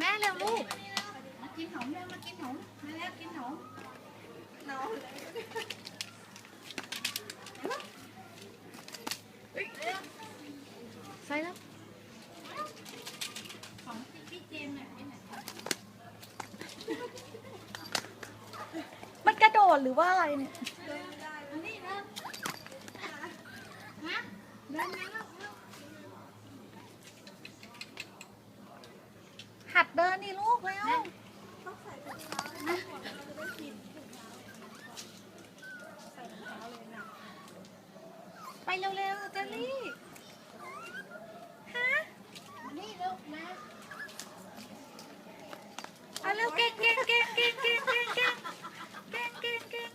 แม่เร็วลูก มากินหนมเร็วมากินหนมมาแล้วกินหนมหนมใส่แล้วของพี่เจมส์เนี่ยมันกระโดดหรือว่าอะไรเนี่ยเดินได้นี่นะฮะเดินนะลูก เดินนี่ลูกแล้ว ไปเร็วๆเจลลี่ ฮะนนี้ลูกนะเอาเร็วเก่งเก่งเก่งเก่งเก่งเก่งเก่งเก่งเก่งเก่ง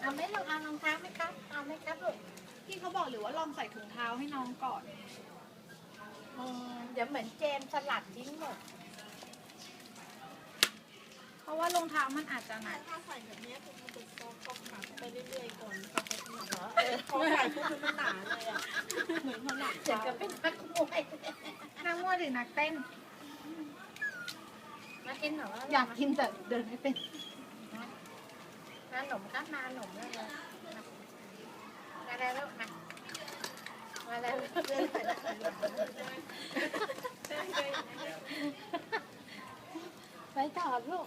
เอาไหมลูกเอารองเท้าไหมครับ เอาไหมครับลูก พี่เขาบอกหรือว่าลองใส่ถุงเท้าให้น้องก่อนอืมเดี๋ยวเหมือนเจมส์สลัดทิ้งหมด เพราะว่ารองเท้ามันอาจจะหนักถ้าใส่แบบเนี้ยคือมันจะซอฟต์เข้าขาไปเรื่อยๆก่อนพอเขาหนักเหรอเออพอใส่ปุ๊บมันหนาเลยอะเหมือนเขาหนักเดี๋ยวจะเป็นนักมวยนักมวยหรือนักเต้นมากินเหรออยากกินแต่เดินไม่เป็นมาหนมครับมาหนมเลยเลย มาแล้วลูกมามาแล้วเดินไปต่อลูก